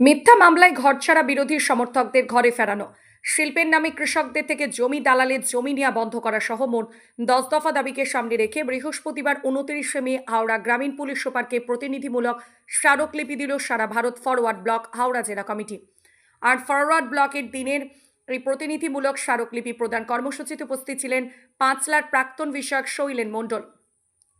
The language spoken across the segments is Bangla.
মিথ্যা মামলায় ঘরছাড়া বিরোধী সমর্থকদের ঘরে ফেরানো। শিল্পের নামে কৃষকদের থেকে জমি দালালের জমি নেওয়া বন্ধ করা সহ মোট দশ দফা দাবিকে সামনে রেখে বৃহস্পতিবার উনত্রিশে মে হাওড়া গ্রামীণ পুলিশ সুপারকে প্রতিনিধিমূলক স্মারকলিপি দিল সারা ভারত ফরওয়ার্ড ব্লক হাওড়া জেলা কমিটি। আর ফরওয়ার্ড ব্লকের দিনের এই প্রতিনিধিমূলক স্মারকলিপি প্রদান কর্মসূচিতে উপস্থিত ছিলেন পাঁচলার প্রাক্তন বিষয়ক শৈলেন মণ্ডল।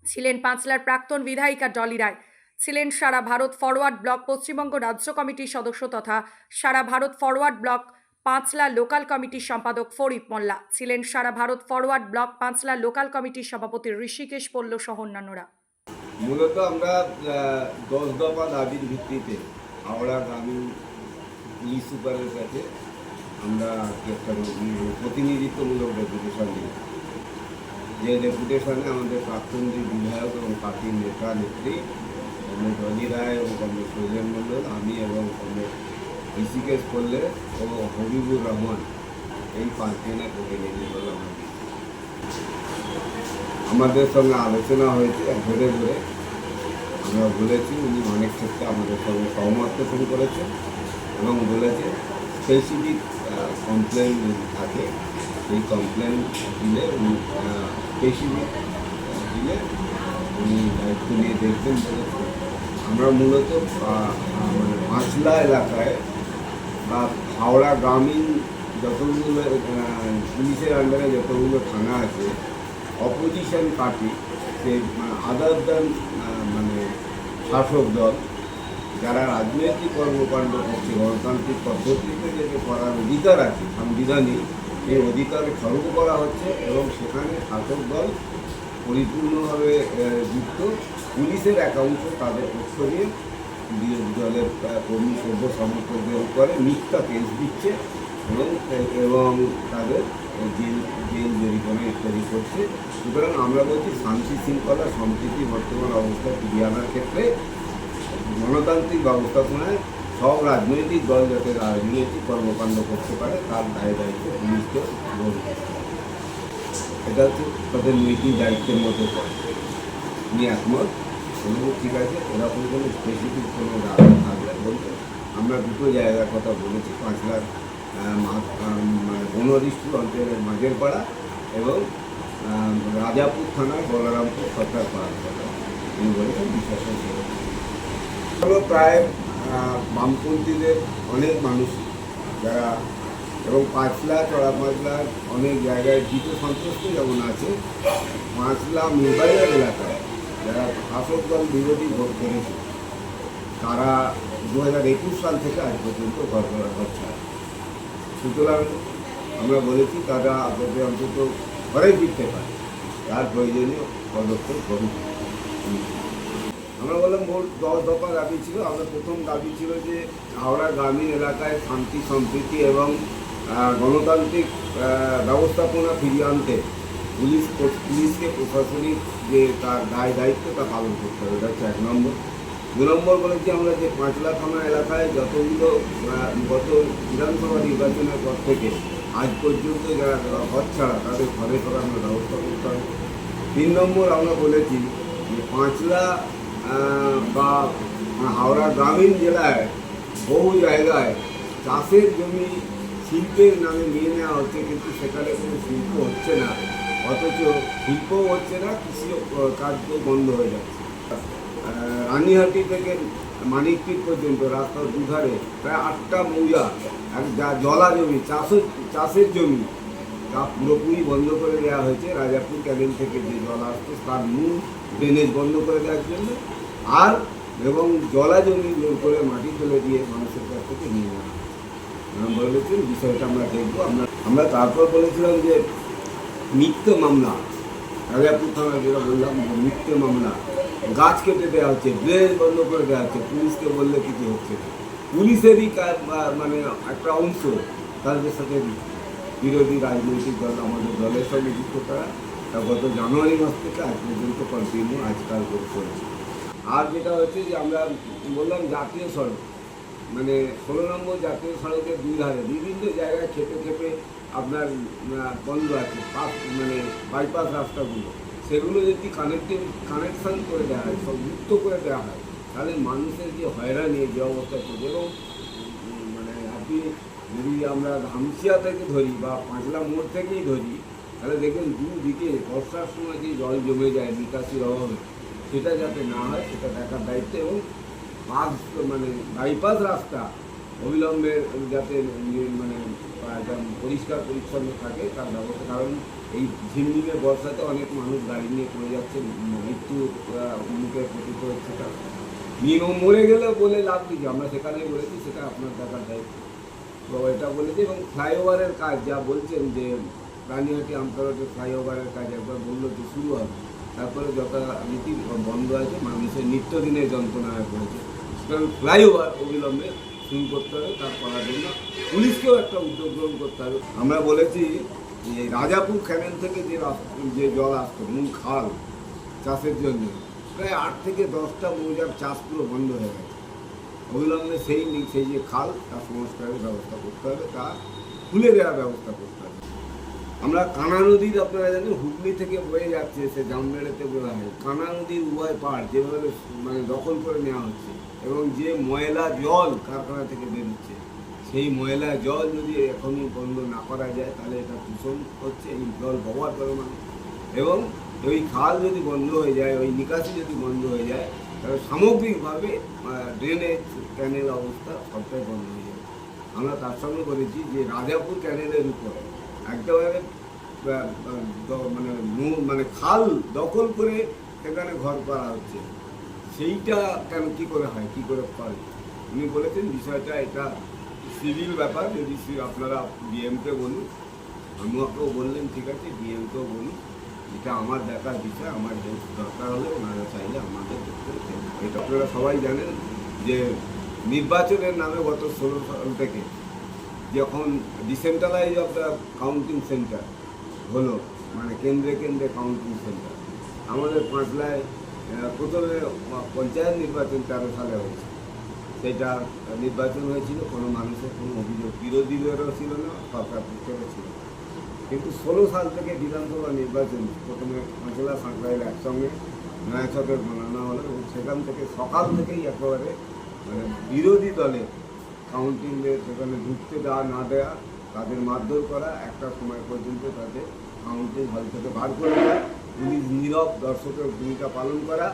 ছিলেন পাঁচলার প্রাক্তন বিধায়িকা ডলি রায়। ছিলেন সারা ভারত ফরওয়ার্ড ব্লক পশ্চিমবঙ্গ রাজ্য কমিটির সদস্য তথা Sara Bharat forward bloc Panchla local কমিটির সম্পাদক ফরিদ মোল্লা। ছিলেন Sara Bharat forward bloc Panchla local কমিটির সভাপতি ঋষিকেশ পল্ল সহ অন্যান্যরা। মূলত আমরা দশ দফা দাবির ভিত্তিতে হাওড়া গ্রামীণ পুলিশ সুপারের কাছে আমরা একটা প্রতিনিধিত্বমূলক ডেপুটেশন দিই। যে ডেপুটেশনে আমাদের প্রাক্তন বিধায়ক এবং পার্টির নেতা, নেত্রী কমরেড রনি রায় এবং কমরেড সৈলেন মণ্ডল আমি এবং কমরেড ঋষিকেশ করলে ও হবিবুর রহমান এই পাঁচজনের প্রতিনিধি আমরা আমাদের সঙ্গে আলোচনা হয়েছে ধরে ধরে আমরা বলেছি উনি অনেক ক্ষেত্রে আমাদের সঙ্গে সহমত পোষণ করেছেন এবং বলেছে স্পেসিফিক কমপ্লেন যদি থাকে সেই কমপ্লেন দিলে উনি স্পেসিফিক দিলে উনি দায়িত্ব নিয়ে দেখবেন বলেছেন আমরা মূলত মানে মাছলা এলাকায় বা হাওড়া গ্রামীণ যতগুলো পুলিশের আন্ডারে যতগুলো থানা আছে অপোজিশন পার্টি সে আদার দেন মানে শাসক দল, যারা রাজনৈতিক কর্মকাণ্ড করছে, গণতান্ত্রিক পদ্ধতিতে যেটা করার অধিকার আছে সাংবিধানিক এই অধিকার খর্ব করা হচ্ছে এবং সেখানে শাসক দল পরিপূর্ণভাবে যুক্ত। পুলিশের একাংশ তাদের পক্ষ বিরোধী দলের কর্মী, সভ্য সমর্থকদের উপরে মিথ্যা কেস দিচ্ছে এবং এবং তাদের জেল জেল জরিমানা ইত্যাদি করছে। সুতরাং আমরা বলছি শান্তি শৃঙ্খলা, সম্প্রীতি, বর্তমান অবস্থা ফিরিয়ে আনার ক্ষেত্রে গণতান্ত্রিক ব্যবস্থাপনায় সব রাজনৈতিক দল যাতে রাজনৈতিক কর্মকাণ্ড করতে পারে, তার দায় দায়িত্ব পুলিশকে গ্রহণ করতে এটা হচ্ছে তাদের নৈতিক দায়িত্বের মধ্যে পড়ে। উনি একমত। বলব, ঠিক আছে, এরকম কোনো স্পেসিফিক কোনো রাস্তা থাকলে বলতে আমরা দুটো জায়গার কথা বলেছি, পাঁচ লাখ মানে বনদৃষ্টি অঞ্চলের মাঝের পাড়া এবং রাজাপুর থানার বলরামপুর সরকার পাড়ার কথা। উনি বলেছেন হলো প্রায় বামপন্থীদের অনেক মানুষ যারা এবং পাঁচলা চড়া পাঁচলা অনেক জায়গায় জিত সন্তুষ্ট যেমন আছে, পাঁচলা মোবাইলের এলাকায় যারা শাসক দল বিরোধী ভোট করেছে তারা দু হাজার একুশ সাল থেকে আজ পর্যন্ত ঘর করা ছাড়া। সুতরাং আমরা বলেছি তারা যাতে অন্তত ঘরে ফিরতে পারে, তার প্রয়োজনীয় পদক্ষেপ করুন আমরা বললাম মোট দশ দফা দাবি ছিল আমরা প্রথম দাবি ছিল যে হাওড়া গ্রামীণ এলাকায় শান্তি, সম্প্রীতি এবং গণতান্ত্রিক ব্যবস্থাপনা ফিরিয়ে আনতে পুলিশ পুলিশকে প্রশাসনিক যে তার দায় দায়িত্ব, তা পালন করতে হবে। এটা হচ্ছে এক নম্বর। দু নম্বর বলেছি আমরা যে পাঁচলা থানা এলাকায় যতগুলো গত বিধানসভা নির্বাচনের পর থেকে আজ পর্যন্ত যারা ঘর ছাড়া, তাদের ঘরে ফেরানোর ব্যবস্থা করতে হবে। তিন নম্বর আমরা বলেছি যে পাঁচলা বা হাওড়া গ্রামীণ জেলায় বহু জায়গায় চাষের জমি শিল্পের নামে নিয়ে নেওয়া হচ্ছে, কিন্তু সেখানে কোনো শিল্প হচ্ছে না। অথচ শিল্পও হচ্ছে না, কৃষি কার্য বন্ধ হয়ে যাচ্ছে। রানীহাটি থেকে মানিকপীঠ পর্যন্ত রাস্তার দুধারে প্রায় আটটা মৌজা, এক যা জলা জমি, চাষের চাষের জমি, তা পুরোপুরি বন্ধ করে দেওয়া হয়েছে। রাজাপুর ক্যানেল থেকে যে জল আসতো তার মূল ড্রেনেজ বন্ধ করে দেওয়ার জন্য, আর এবং জলা জমি জোর করে মাটি তুলে দিয়ে মানুষের কাছ থেকে নিয়ে নেওয়া বলেছেন বিষয়টা আমরা দেখব। আমরা আমরা তারপর বলেছিলাম যে মিথ্যে মামলা রাজাপুর থানা যেটা বললাম, মিথ্যে মামলা, গাছ কেটে দেওয়া হচ্ছে, ড্রেন বন্ধ করে দেওয়া হচ্ছে, পুলিশকে বললে কিছু হচ্ছে না। পুলিশেরই মানে একটা অংশ তাদের সাথে বিরোধী রাজনৈতিক দল, আমাদের দলের সঙ্গে যুক্ত করা তা গত জানুয়ারি মাস থেকে আজ পর্যন্ত কন্টিনিউ আজকাল করে চলেছে। আর যেটা হচ্ছে যে আমরা বললাম জাতীয় সড়ক মানে ষোলো নম্বর জাতীয় সড়কের দুই ধারে, বিভিন্ন জায়গায় খেপে খেপে আপনার বন্ধ আছে, পাস মানে বাইপাস রাস্তাগুলো। সেগুলো যদি কানেক্টিভ কানেকশান করে দেওয়া হয় সব যুক্ত করে দেওয়া হয়, তাহলে মানুষের যে হয়রানি যে অবস্থা চলছে, এবং মানে আপনি যদি আমরা ধামসিয়া থেকে ধরি বা পাঁচলা মোড় থেকেই ধরি, তাহলে দেখবেন দুদিকে বর্ষার সময় যে জল জমে যায়, নিকাশির অভাবে, সেটা যাতে না হয়, সেটা দেখার দায়িত্ব, এবং পাস মানে বাইপাস রাস্তা অবিলম্বে যাতে মানে একদম পরিষ্কার পরিচ্ছন্ন থাকে, তার ব্যবস্থা, কারণ এই ঝিমঝিমে বর্ষাতে অনেক মানুষ গাড়ি নিয়ে পড়ে যাচ্ছে, মৃত্যু মুখে পতিত হচ্ছে তার। নিয়ম মরে গেলে বলে লাভ কিছু আমরা সেখানেই বলেছি সেটা আপনার দেখার দায়িত্ব। তো এটা বলেছি এবং ফ্লাইওভারের কাজ, যা বলছেন যে রানিহাটি আমতলাতে ফ্লাইওভারের কাজ একবার বলল যে শুরু হবে। তারপরে যথারীতি বন্ধ আছে, মানুষের নিত্যদিনের যন্ত্রণা হয়ে পড়েছে। ফ্লাইওভার অবিলম্বে শুরু করতে হবে, তার করার জন্য পুলিশকেও একটা উদ্যোগ গ্রহণ করতে হবে। আমরা বলেছি যে রাজাপুর ক্যানেল থেকে যে যে জল আসতো, মূল খাল চাষের জন্য, প্রায় আট থেকে দশটা মৌজার চাষ পুরো বন্ধ হয়ে গেছে। অবিলম্বে সেই সেই যে খাল, তার সংস্কারের ব্যবস্থা করতে হবে, তা খুলে দেওয়ার ব্যবস্থা করতে হবে। আমরা কানা নদীর আপনারা জানেন, হুগলি থেকে বয়ে যাচ্ছে সে জামবেড়েতে বলা হয়। কানা নদীর উভয় পাড় যেভাবে মানে দখল করে নেওয়া হচ্ছে এবং যে ময়লা জল কারখানা থেকে বেরোচ্ছে সেই ময়লা জল যদি এখনই বন্ধ না করা যায়, তাহলে এটা দূষণ হচ্ছে, এই জল ব্যবহার করে মানুষ। এবং ওই খাল যদি বন্ধ হয়ে যায়, ওই নিকাশি যদি বন্ধ হয়ে যায়, তাহলে সামগ্রিকভাবে ড্রেনেজ ক্যানেল অবস্থা সবটাই বন্ধ হয়ে যাবে। আমরা তার সঙ্গে বলেছি যে রাজাপুর ক্যানেলের উপর একেবারে মানে মানে খাল দখল করে সেখানে ঘর করা হচ্ছে। সেইটা কেন, কি করে হয়, কি করে করে উনি বলেছেন বিষয়টা, এটা সিভিল ব্যাপার, যদি আপনারা ডিএমকে বলুন আমাকেও বললেন, ঠিক আছে, ডিএমকেও বলুন, এটা আমার দেখার বিষয়, আমার হেল্প দরকার হলে ওনারা চাইলে আমাদের এটা আপনারা সবাই জানেন যে নির্বাচনের নামে গত ষোলো সাল থেকে যখন decentralize of the counting center হলো মানে কেন্দ্রে কেন্দ্রে কাউন্টিং সেন্টার আমাদের পাঁচলায় প্রথমে পঞ্চায়েত নির্বাচন তেরো সালে হয়েছে। সেটা নির্বাচন হয়েছিল, কোনো মানুষের কোনো অভিযোগ বিরোধীদেরও ছিল না, সরকার পক্ষেরও ছিল কিন্তু ষোলো সাল থেকে বিধানসভা নির্বাচন, প্রথমে পাঁচলা সাঁকড়াইল একসঙ্গে নয় ছকের গণনা হলো এবং সেখান থেকে সকাল থেকেই একেবারে মানে বিরোধী দলে কাউন্টিংয়ের সেখানে ঢুকতে দেওয়া না দেওয়া, তাদের মারধর করা, একটা সময় পর্যন্ত তাদের কাউন্টিং হল থেকে বার করে দেওয়া, পুলিশ নীরব দর্শকের ভূমিকা পালন করা।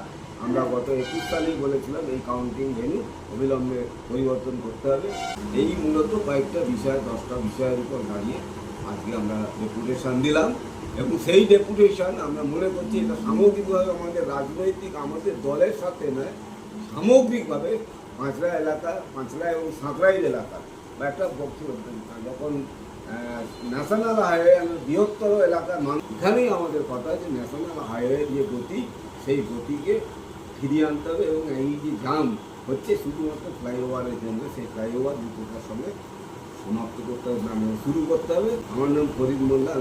আমরা গত একুশ সালেই বলেছিলাম এই কাউন্টিং ভেন্যু অবিলম্বে পরিবর্তন করতে হবে। এই মূলত কয়েকটা বিষয়, দশটা বিষয়ের উপর দাঁড়িয়ে আজকে আমরা ডেপুটেশন দিলাম এবং সেই ডেপুটেশন আমরা মনে করছি এটা সামগ্রিকভাবে আমাদের রাজনৈতিক, আমাদের দলের সাথে নয়, সামগ্রিকভাবে পাঁচরা এলাকা পাঁচরা এবং সাঁকরাইল এলাকা। বা একটা যখন ন্যাশনাল হাইওয়ে বৃহত্তর এলাকার মানুষ, এখানেই আমাদের কথা যে ন্যাশনাল হাইওয়ের যে গতি, সেই গতিকে ফিরিয়ে আনতে হবে এবং এই যে জাম হচ্ছে, শুধুমাত্র ফ্লাইওভারের জন্য, সেই ফ্লাইওভার দ্রুততার সঙ্গে সমাপ্ত করতে হবে মানে শুরু করতে হবে। আমার নাম ফরিদ মোল্লা